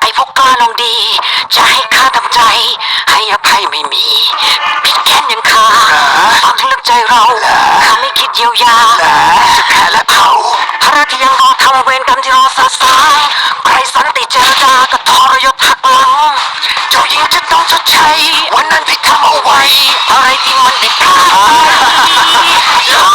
ไอ้พกกล้าลองดี จะให้ข้าทำใจ ให้อภัยไม่มี ผิดแค้นอย่างข้าฟังลึกใจเราข้าไม่คิดเยียวยาจะแค่และเขาพระที่ยังรอทำเวรกรรมที่รอสาสาใครสันติเจรจาก็ทรยศหักหลังเจ้าหญิงจะต้องชดใช้ วันนั้นที่ทำเอาไว้ อะไรที่มันได้พลาด